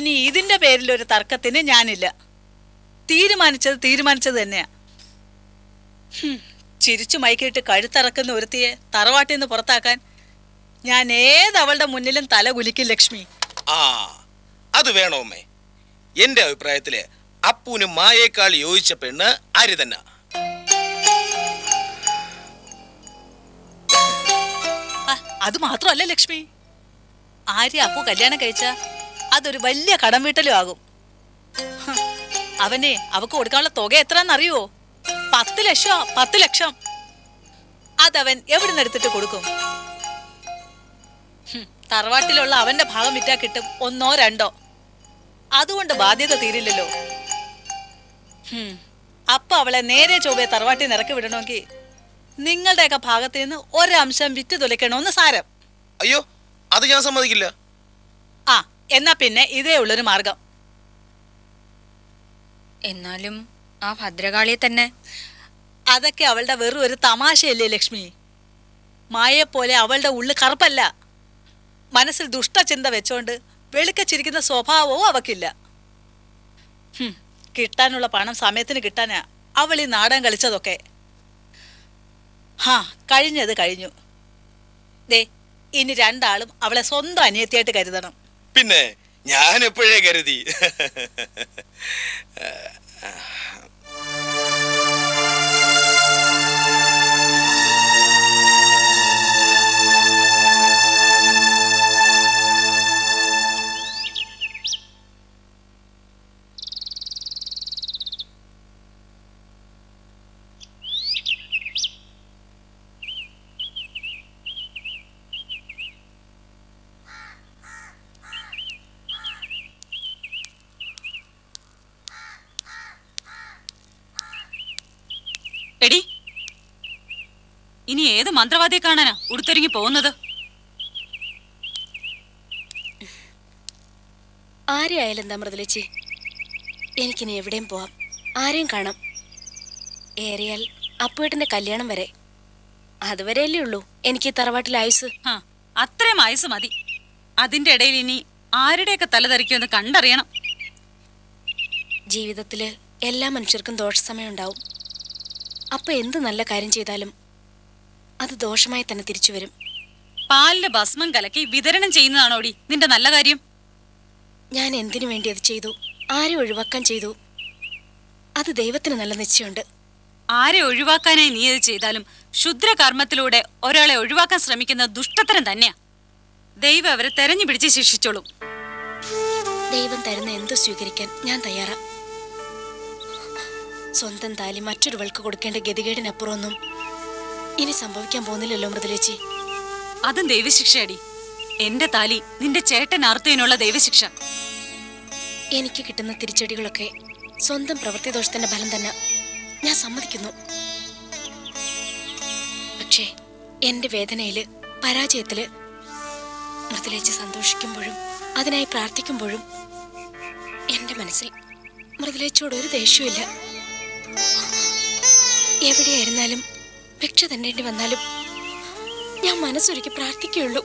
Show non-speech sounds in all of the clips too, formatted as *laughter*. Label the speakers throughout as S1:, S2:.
S1: ഇനി ഇതിന്റെ പേരിൽ ഒരു തർക്കത്തിന് ഞാനില്ല. തീരുമാനിച്ചത് തീരുമാനിച്ചത് തന്നെയാ. ചിരിച്ചു മൈക്കിട്ട് കഴുത്തറക്കുന്ന ഒരുത്തിയെ തറവാട്ടിൽ നിന്ന് പുറത്താക്കാൻ ഞാൻ ഏതവളുടെ മുന്നിലും തല കുലിക്കും ലക്ഷ്മി.
S2: ആ അത് വേണോ അമ്മേ? എന്റെ അഭിപ്രായത്തിൽ അപ്പൂന് മായേക്കാൾ യോജിച്ച പെണ്ണ് ആര് തന്നെ.
S1: അത് മാത്രമല്ല ലക്ഷ്മി. ആര്യ അപ്പു കല്യാണം കഴിച്ച അതൊരു വലിയ കടം വീട്ടലും ആകും. അവനെ അവക്ക് കൊടുക്കാനുള്ള തുക എത്രന്നറിയോ പത്ത് ലക്ഷോ പത്ത് ലക്ഷം. അതവൻ എവിടെ നിന്നെടുത്തിട്ട് കൊടുക്കും? തറവാട്ടിലുള്ള അവന്റെ ഭാഗം വിറ്റാ കിട്ടും ഒന്നോ രണ്ടോ. അതുകൊണ്ട് ബാധ്യത തീരില്ലല്ലോ. അപ്പൊ അവളെ നേരെ ചൊവ്വയെ തറവാട്ടിൽ നിറക്കി വിടണമെങ്കിൽ നിങ്ങളുടെയൊക്കെ ഭാഗത്ത് നിന്ന് ഒരംശം വിറ്റ് തുലയ്ക്കണമെന്ന് സാരം.
S2: അയ്യോ അത് ഞാൻ സമ്മതിക്കില്ല.
S1: ആ എന്നാ പിന്നെ ഇതേ ഉള്ളൊരു മാർഗം.
S3: എന്നാലും ആ ഭദ്രകാളിയെ തന്നെ.
S1: അതൊക്കെ അവളുടെ വെറും ഒരു തമാശയല്ലേ ലക്ഷ്മി? പോലെ അവളുടെ ഉള്ളു കറുപ്പല്ല. മനസ്സിൽ ദുഷ്ടചിന്ത വെച്ചോണ്ട് വെളുക്കച്ചിരിക്കുന്ന സ്വഭാവവും അവക്കില്ല. കിട്ടാനുള്ള പണം സമയത്തിന് കിട്ടാനാ അവൾ ഈ നാടൻ കളിച്ചതൊക്കെ. ഹാ കഴിഞ്ഞത് കഴിഞ്ഞു. ദേ ഇനി രണ്ടാളും അവളെ സ്വന്തം അനിയത്തിയായിട്ട് കരുതണം.
S2: പിന്നെ ഞാൻ എപ്പോഴേ കരുതി?
S4: ഇനി ഏത് മന്ത്രവാദിയെ കാണാനാ ഉടുത്തൊരുങ്ങി പോകുന്നത്?
S5: ആരെയായാലും എന്താ മൃദുലച്ചി? എനിക്കിനി എവിടെയും പോവാം. ആരെയും കാണാം. ഏറിയാൽ അപ്പുവേട്ടന്റെ കല്യാണം വരെ. അതുവരെയല്ലേ ഉള്ളൂ എനിക്ക് തറവാട്ടിൽ ആയുസ്
S4: അത്രയും ആയുസ് മതി. അതിന്റെ ഇടയിൽ ഇനി ആരുടെയൊക്കെ തലതെറിക്കുമെന്ന് കണ്ടറിയണം.
S5: ജീവിതത്തിൽ എല്ലാ മനുഷ്യർക്കും ദോഷസമയം ഉണ്ടാവും. അപ്പൊ എന്ത് നല്ല കാര്യം ചെയ്താലും അത് ദോഷമായി തന്നെ തിരിച്ചു വരും.
S4: പാലിന്റെ ഭസ്മം കലക്കി വിതരണം ചെയ്യുന്നതാണോടി നിന്റെ നല്ല കാര്യം?
S5: ഞാൻ എന്തിനു വേണ്ടി അത് ചെയ്തു? ആരെ ഒഴിവാക്കാൻ ചെയ്തു? അത് ദൈവത്തിന് നല്ല നിശ്ചയമുണ്ട്.
S4: ആരെ ഒഴിവാക്കാനായി നീ അത് ചെയ്താലും ശുദ്രകർമ്മത്തിലൂടെ ഒരാളെ ഒഴിവാക്കാൻ ശ്രമിക്കുന്ന ദുഷ്ടത്തരം തന്നെയാ. ദൈവം അവരെ തെരഞ്ഞു പിടിച്ച് ശിക്ഷിച്ചോളും.
S5: ദൈവം തരുന്ന എന്തു സ്വീകരിക്കാൻ ഞാൻ തയ്യാറാ. സ്വന്തം താലി മറ്റൊരുവൾക്ക് കൊടുക്കേണ്ട ഗതികേടിനപ്പുറമൊന്നും ഇനി സംഭവിക്കാൻ പോകുന്നില്ലല്ലോ മൃദുലേച്ചി.
S4: അതും ദൈവശിക്ഷയടി. എന്റെ താലി നിന്റെ ചേട്ടൻ ആർത്തേനുള്ള ദൈവശിക്ഷ.
S5: എനിക്ക് കിട്ടുന്ന തിരിച്ചടികളൊക്കെ സ്വന്തം പ്രവൃത്തി ദോഷത്തിന്റെ ഫലം തന്നെ. ഞാൻ സമ്മതിക്കുന്നു. പക്ഷേ എന്റെ വേദനയിൽ പരാജയത്തിൽ മൃദുലേച്ചി സന്തോഷിക്കുമ്പോഴും അതിനായി പ്രാർത്ഥിക്കുമ്പോഴും എന്റെ മനസ്സിൽ മൃദുലേച്ചിയോട് ഒരു ദേഷ്യമില്ല എവിടെയായിരുന്നാലും ഭിക്ഷ തന്നേണ്ടി വന്നാലും ഞാൻ മനസ്സൊരുക്കി പ്രാർത്ഥിക്കുകയുള്ളൂ.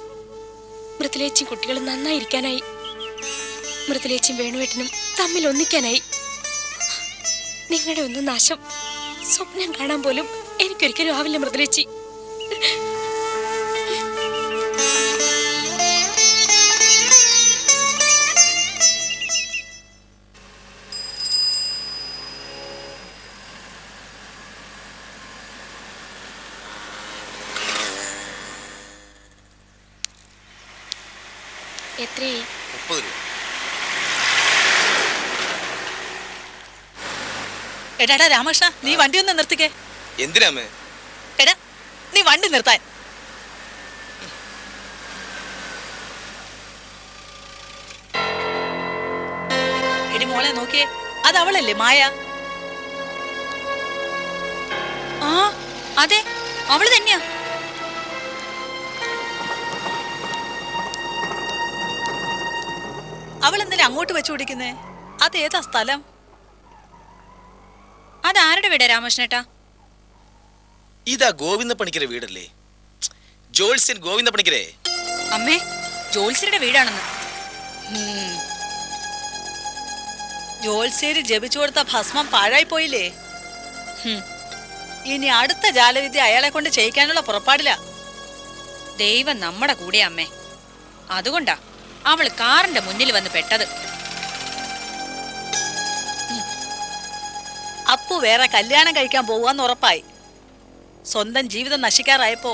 S5: മൃദുലേച്ചിയും കുട്ടികളും നന്നായിരിക്കാനായി. മൃദുലേച്ചിയും വേണുവേട്ടനും തമ്മിൽ ഒന്നിക്കാനായി. നിങ്ങളുടെ ഒന്നും നാശം സ്വപ്നം കാണാൻ പോലും എനിക്കൊരിക്കലും ആവില്ല മൃദുലേച്ചി.
S1: എടാടാ രാമകൃഷ്ണ നീ വണ്ടി ഒന്ന് നിർത്തിക്കേ.
S2: എന്തിനാമേ
S1: എടാ നീ വണ്ടി നിർത്താൻ. എടി മോളെ നോക്കിയേ അത് അവളല്ലേ മായ?
S4: ആ അതെ അവൾ തന്നെയാ.
S1: അവൾ എന്തിനാ അങ്ങോട്ട് വെച്ചു പിടിക്കുന്നേ? അത് ഏതാ സ്ഥലം?
S3: അതാരുടെ വീട് രാമകൃഷ്ണേട്ടാ?
S2: ഇതാ ഗോവിന്ദ പണിക്കരെ വീടല്ലേ. ജോത്സ്യൻ ഗോവിന്ദ പണിക്കരെ
S3: അമ്മേ ജോത്സ്യരുടെ വീടാണെന്ന്.
S1: ജോത്സ്യര് ജപിച്ചു കൊടുത്ത ഭസ്മം പാഴായി പോയില്ലേ? ഇനി അടുത്ത ജാലവിദ്യ അയാളെ കൊണ്ട് ചെയ്യിക്കാനുള്ള പുറപ്പാടില്ല
S3: ദൈവം നമ്മുടെ കൂടെ അമ്മേ. അതുകൊണ്ടാ അവൾ കാറിന്റെ മുന്നിൽ വന്ന് പെട്ടത്.
S1: അപ്പു വേറെ കല്യാണം കഴിക്കാൻ പോവാന്ന് ഉറപ്പായി. സ്വന്തം ജീവിതം നശിക്കാറായപ്പോ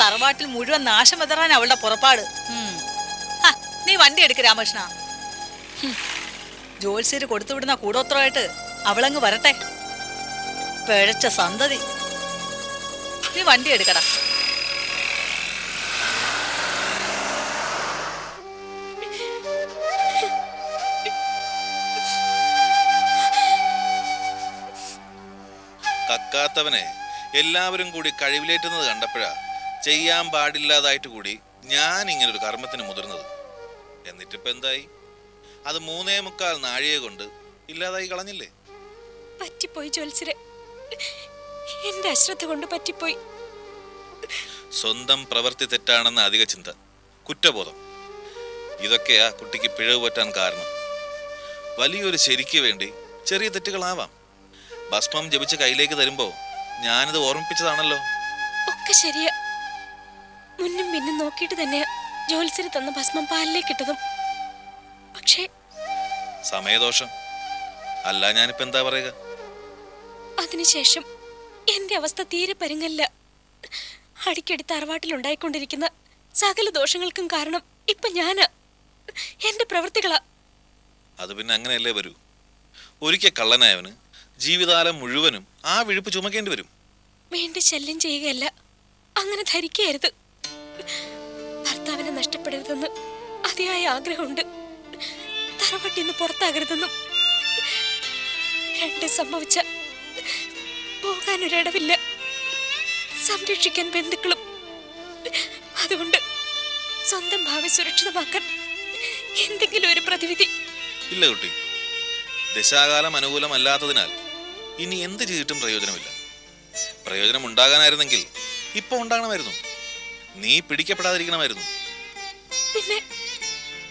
S1: തറവാട്ടിൽ മുഴുവൻ നാശം വിതറാൻ അവളുടെ പുറപ്പാട്. നീ വണ്ടി എടുക്ക് രാമകൃഷ്ണ. ജോത്സ്യര് കൊടുത്തുവിടുന്ന കൂടോത്രമായിട്ട് അവളങ്ങ് വരട്ടെ. പിഴച്ച സന്തതി. നീ വണ്ടി എടുക്കടാ.
S6: കക്കാത്തവനെ എല്ലാവരും കൂടി കഴിവിലേറ്റുന്നത് കണ്ടപ്പോഴാ ചെയ്യാൻ പാടില്ലാതായിട്ട് കൂടി ഞാൻ ഇങ്ങനെ ഒരു കർമ്മത്തിന് മുതിർന്നത്. എന്നിട്ടിപ്പോ എന്തായി? അത് മൂന്നേ മുക്കാൽ നാഴിയെ കൊണ്ട് ഇല്ലാതായി കളഞ്ഞില്ലേ?
S5: പറ്റിപ്പോയി ജോത്സരെ എന്റെ അശ്രദ്ധ കൊണ്ട് പറ്റിപ്പോയി.
S6: സ്വന്തം പ്രവൃത്തി തെറ്റാണെന്ന അധിക ചിന്ത. കുറ്റബോധം. ഇതൊക്കെയാ കുട്ടിക്ക് പിഴവ് പറ്റാൻ കാരണം. വലിയൊരു ശരിക്ക് വേണ്ടി ചെറിയ തെറ്റുകളാവാം. ഭസ്മം ജപിച്ച് കയ്യിലേക്ക് തരുമ്പോ ഞാനിത് ഓർമ്മിപ്പിച്ചതാണല്ലോ.
S5: ഒക്കെ ശരിയാ. മുന്നും പിന്നും നോക്കിയിട്ട് തന്നെ ജോത്സരി തന്ന ഭസ്മം പാലിലേക്ക് ഇട്ടതും. പക്ഷേ
S6: സമയദോഷം. അല്ല ഞാനിപ്പോ എന്താ പറയുക?
S5: അതിനുശേഷം എന്റെ അവസ്ഥ തീരെ പരുങ്ങല്ല അടിക്കടി തറവാട്ടിൽ ഉണ്ടായിക്കൊണ്ടിരിക്കുന്ന സകല ദോഷങ്ങൾക്കും കാരണം ഇപ്പൊ ഞാൻ എന്റെ പ്രവൃത്തികളാ.
S6: അത് പിന്നെ അങ്ങനെയല്ലേ വരൂ? ഒരിക്കൽ കള്ളനായവന് ജീവിതകാലം മുഴുവനും ആ വിഴുപ്പ് ചുമക്കേണ്ടി വരും.
S5: വേണ്ടി ശല്യം ചെയ്യുകയല്ല. അങ്ങനെ ധരിക്കരുത്. ഭർത്താവിനെ നഷ്ടപ്പെടരുതെന്ന് അതിയായ ആഗ്രഹമുണ്ട്. തറവട്ടിന്ന് പുറത്താകരുതെന്നും രണ്ട് സംഭവിച്ച പോകാനൊരിടവില്ല. സംരക്ഷിക്കാൻ ബന്ധുക്കളും അതുകൊണ്ട് സ്വന്തം ഭാവി സുരക്ഷിതമാക്കാൻ എന്തെങ്കിലും ഒരു പ്രതിവിധി.
S6: ഇല്ല കുട്ടി. ദശാകാലം അനുകൂലമല്ലാത്തതിനാൽ ഇനി എന്ത് ചെയ്തിട്ടും പ്രയോജനമില്ല. പ്രയോജനം ഉണ്ടാകാനായിരുന്നെങ്കിൽ ഇപ്പൊ ഉണ്ടാകണമായിരുന്നു. നീ പിടിക്കപ്പെടാതിരിക്കണമായിരുന്നു.
S5: പിന്നെ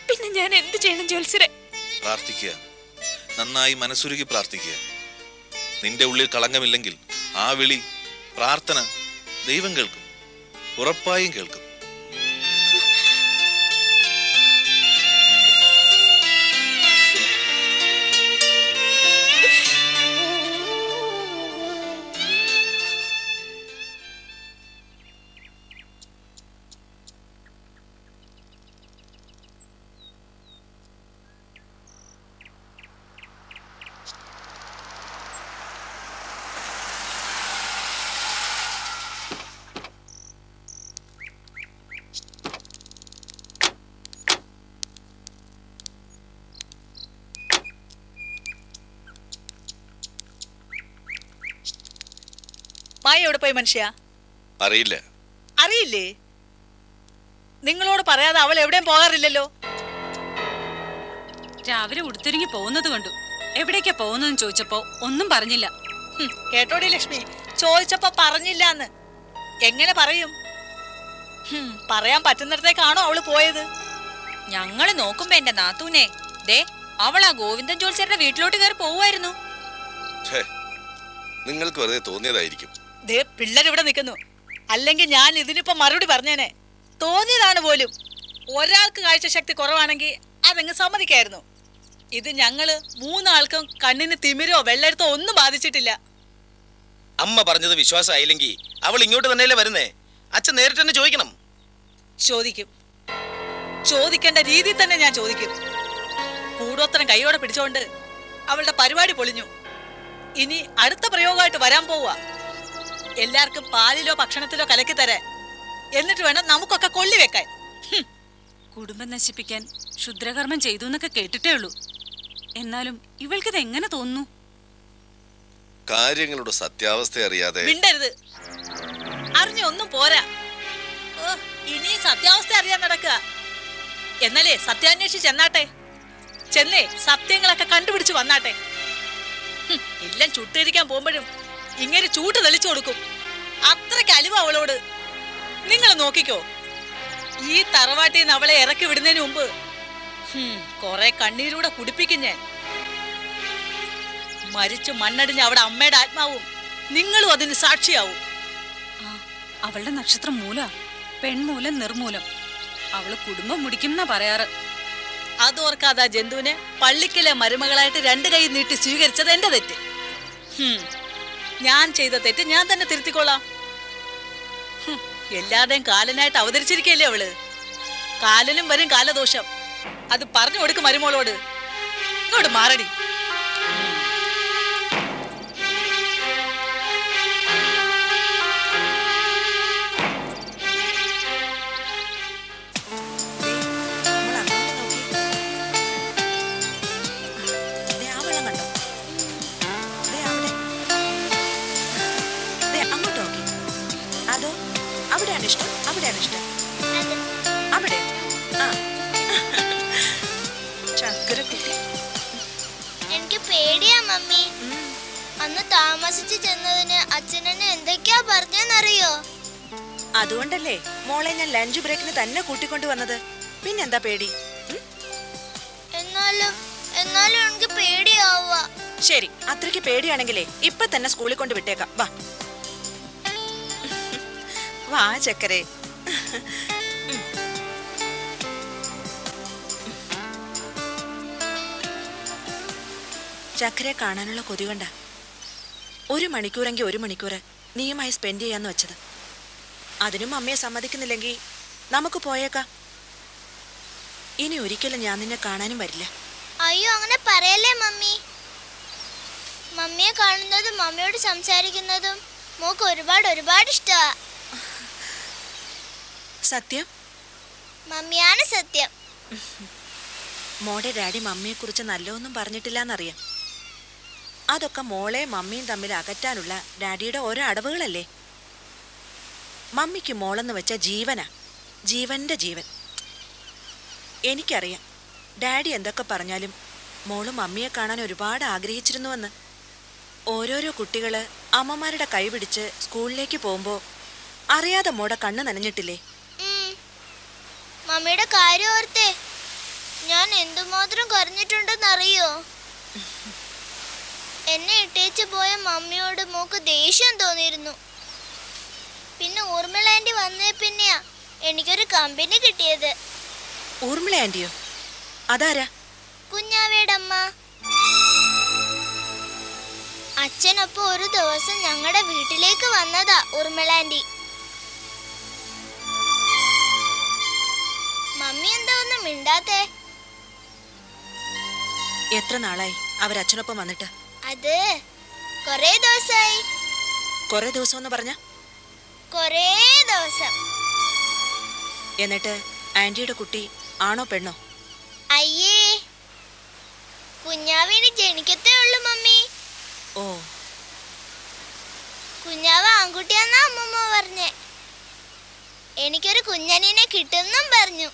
S5: പിന്നെ ഞാൻ എന്ത് ചെയ്യണം ജോത്സരെ
S6: പ്രാർത്ഥിക്കുക. നന്നായി മനസ്സുരുകി പ്രാർത്ഥിക്കുക. നിന്റെ ഉള്ളിൽ കളങ്കമില്ലെങ്കിൽ ആ വിളി പ്രാർത്ഥന ദൈവം കേൾക്കും. ഉറപ്പായും കേൾക്കും.
S1: മായ എവിടെ പോയി മനുഷ്യ?
S6: അറിയില്ല.
S1: അറിയില്ലേ? നിങ്ങളോട് പറയാതെ അവൾ എവിടെയും പോകാറില്ലല്ലോ.
S4: രാവിലെ ഉടുത്തിരിങ്ങി പോകുന്നത് കണ്ടു. എവിടേക്കാ പോകുന്നതെന്ന് ചോദിച്ചപ്പോ ഒന്നും പറഞ്ഞില്ല.
S1: കേട്ടോടി ലക്ഷ്മി. ചോദിച്ചപ്പോ പറഞ്ഞില്ലാന്ന്. എങ്ങനെ പറയും? പറയാൻ പറ്റുന്നിടത്തേക്കാണോ അവൾ പോയത്?
S3: ഞങ്ങൾ നോക്കുമ്പോ എന്റെ നാത്തൂനെ. ദേ അവൾ ആ ഗോവിന്ദൻ ജോത്സ്യരുടെ വീട്ടിലോട്ട് കയറി പോവായിരുന്നു
S7: ഛേ, നിങ്ങൾക്ക് വെറുതെ തോന്നിയതായിരിക്കും.
S1: ദേ പിള്ളേരിവിടെ നിൽക്കുന്നു. അല്ലെങ്കിൽ ഞാൻ ഇതിനിപ്പോ മറുപടി പറഞ്ഞേനെ. തോന്നിയതാണ് പോലും. ഒരാൾക്ക് കാഴ്ചശക്തി കുറവാണെങ്കിൽ അതങ്ങ് സമ്മതിക്കായിരുന്നു. ഇത് ഞങ്ങൾ മൂന്നാൾക്കും കണ്ണിന് തിമിരോ വെള്ളെടുത്തോ ഒന്നും ബാധിച്ചിട്ടില്ല.
S2: അമ്മ പറഞ്ഞത് വിശ്വാസമായില്ലെങ്കിൽ അവൾ ഇങ്ങോട്ട് തന്നെയല്ലേ വരുന്നേ? അച്ഛൻ നേരിട്ട് തന്നെ ചോദിക്കണം.
S1: ചോദിക്കും. ചോദിക്കേണ്ട രീതി തന്നെ ഞാൻ ചോദിക്കും. കൂടോത്തരം കൈയോടെ പിടിച്ചോണ്ട് അവളുടെ പരിപാടി പൊളിഞ്ഞു. ഇനി അടുത്ത പ്രയോഗമായിട്ട് വരാൻ പോവുക. എല്ലാവർക്കും പാലിലോ ഭക്ഷണത്തിലോ കലക്കി തരാൻ. എന്നിട്ട് വേണം നമുക്കൊക്കെ കൊള്ളി വെക്കാൻ.
S4: കുടുംബം നശിപ്പിക്കാൻ ക്ഷുദ്രകർമ്മം ചെയ്തു എന്നൊക്കെ കേട്ടിട്ടേ ഉള്ളൂ. എന്നാലും ഇവൾക്കിത് എങ്ങനെ തോന്നുന്നു?
S7: കാര്യങ്ങളുടെ സത്യാവസ്ഥ അറിയാതെ
S1: മിണ്ടരുത്. അറിഞ്ഞൊന്നും പോരാ. ഇനി സത്യാവസ്ഥ അറിയാൻ നടക്കുക. എന്നാലേ സത്യാന്വേഷിച്ച് ചെന്നാട്ടെ. ചെന്നേ സത്യങ്ങളൊക്കെ കണ്ടുപിടിച്ച് വന്നാട്ടെ. എല്ലാം ചുട്ടിരിക്കാൻ പോകുമ്പോഴും ഇങ്ങനെ ചൂട്ട് തെളിച്ചു കൊടുക്കും. അത്രയ്ക്ക് അലിവ് അവളോട്. നിങ്ങൾ നോക്കിക്കോ. ഈ തറവാട്ടിൽ നിന്ന് അവളെ ഇറക്കി വിടുന്നതിന് മുമ്പ് കൊറേ കണ്ണീരൂടെ കുടിപ്പിക്കും ഞാൻ. മരിച്ചു മണ്ണടിഞ്ഞ അവിടെ അമ്മയുടെ ആത്മാവും നിങ്ങളും അതിന് സാക്ഷിയാവും.
S4: അവളുടെ നക്ഷത്രം മൂല. പെൺമൂലം നിർമൂലം. അവൾ കുടുംബം മുടിക്കും പറയാറ്.
S1: അതോർക്കാതെ ആ ജന്തുവിനെ പള്ളിക്കലെ മരുമകളായിട്ട് രണ്ട് കൈ നീട്ടി സ്വീകരിച്ചത് എന്റെ തെറ്റ്. ഞാൻ ചെയ്ത തെറ്റ് ഞാൻ തന്നെ തിരുത്തിക്കൊള്ളാം എല്ലാവരുടെയും കാലനായിട്ട് അവതരിച്ചിരിക്കല്ലേ അവൾ? കാലനും വരും കാലദോഷം. അത് പറഞ്ഞു കൊടുക്കും മരുമോളോട്. ഇങ്ങോട്ട് മാറടി.
S8: എനിക്ക് പേടിയാ മമ്മി. അന്ന് താമസിച്ച് ചെന്നതിന് അച്ഛനെന്നെ എന്തൊക്കെയാ പറഞ്ഞെന്നറിയോ
S9: അതുകൊണ്ടല്ലേ മോളെ ഞാൻ ലഞ്ച് ബ്രേക്കിന് തന്നെ കൂട്ടിക്കൊണ്ടു വന്നത്. പിന്നെന്താ പേടി?
S8: എന്നാലും എന്നാലും എനിക്ക് പേടിയാവുക.
S9: ശരി അത്രയ്ക്ക് പേടിയാണെങ്കിലേ ഇപ്പൊ തന്നെ സ്കൂളിൽ കൊണ്ട് വിട്ടേക്കാം. വാ. *laughs* വാ ചക്കരെ. ചക്കരെ കാണാനുള്ള കൊതി കൊണ്ട. ഒരു മണിക്കൂറെങ്കിൽ ഒരു മണിക്കൂർ നീയുമായി സ്പെൻഡ് ചെയ്യാന്ന് വെച്ചത്. അതിനും അമ്മയെ സമ്മതിക്കുന്നില്ലെങ്കിൽ നമുക്ക് പോയേക്കാം. ഇനി ഒരിക്കലും ഞാൻ നിന്നെ കാണാനും വരില്ല.
S8: അയ്യോ അങ്ങനെ പറയല്ലേ മമ്മി? മമ്മിയെ കാണുന്നതും മമ്മിയോട് സംസാരിക്കുന്നതും മോക്ക് ഒരുപാട് ഒരുപാട് ഇഷ്ടമാ
S9: സത്യം?
S8: മമ്മിയാണ് സത്യം.
S9: മോടെ ഡാഡി മമ്മിയെക്കുറിച്ച് നല്ലതൊന്നും പറഞ്ഞിട്ടില്ല എന്നറിയാം അതൊക്കെ മോളെ മമ്മിയും തമ്മിൽ അകറ്റാനുള്ള ഡാഡിയുടെ ഓരോ അടവുകളല്ലേ? മമ്മിക്ക് മോളെന്ന് വെച്ച ജീവനാ. ജീവന്റെ ജീവൻ. എനിക്കറിയാം. ഡാഡി എന്തൊക്കെ പറഞ്ഞാലും മോൾ മമ്മിയെ കാണാൻ ഒരുപാട് ആഗ്രഹിച്ചിരുന്നുവെന്ന്. ഓരോരോ കുട്ടികൾ അമ്മമാരുടെ കൈപിടിച്ച് സ്കൂളിലേക്ക് പോകുമ്പോൾ അറിയാതെ മോടെ കണ്ണ് നനഞ്ഞിട്ടില്ലേ?
S8: മമ്മിയുടെ കാര്യം ഓർത്തേ. ഞാൻ എന്തുമാത്രം കരഞ്ഞിട്ടുണ്ടെന്നറിയോ? എന്നെ ഇട്ടേച്ച് പോയ മമ്മിയോട് മോക്ക് ദേഷ്യം തോന്നിയിരുന്നു. പിന്നെ ഊർമിള ആന്റി വന്നേ പിന്നെയാ എനിക്കൊരു കമ്പനി കിട്ടിയത്.
S9: ഊർമിള ആന്റിയോ? അതാരാ?
S8: കുഞ്ഞാവേടമ്മ. അച്ഛനൊപ്പം ഒരു ദിവസം ഞങ്ങളുടെ വീട്ടിലേക്ക് വന്നതാ ഊർമിളാന്റി മമ്മി എന്താ ഒന്നും മിണ്ടാത്തേ?
S9: എത്ര നാളായി അവരച്ഛനൊപ്പം വന്നിട്ട്?
S8: അത് കൊറേ ദിവസമായി
S9: കൊറേ ദിവസം എന്ന് പറഞ്ഞ?
S8: കൊറേ ദിവസം.
S9: എന്നിട്ട് ആന്റിയുടെ കുട്ടി ആണോ പെണ്ണോ?
S8: അയ്യേ കുഞ്ഞാവിന് ജനിക്കത്തേ ഉള്ളു മമ്മി.
S9: ഓ.
S8: കുഞ്ഞാവ് ആൺകുട്ടിയാന്നാ അമ്മമ്മ പറഞ്ഞേ. എനിക്കൊരു കുഞ്ഞനിനെ കിട്ടുന്നും പറഞ്ഞു.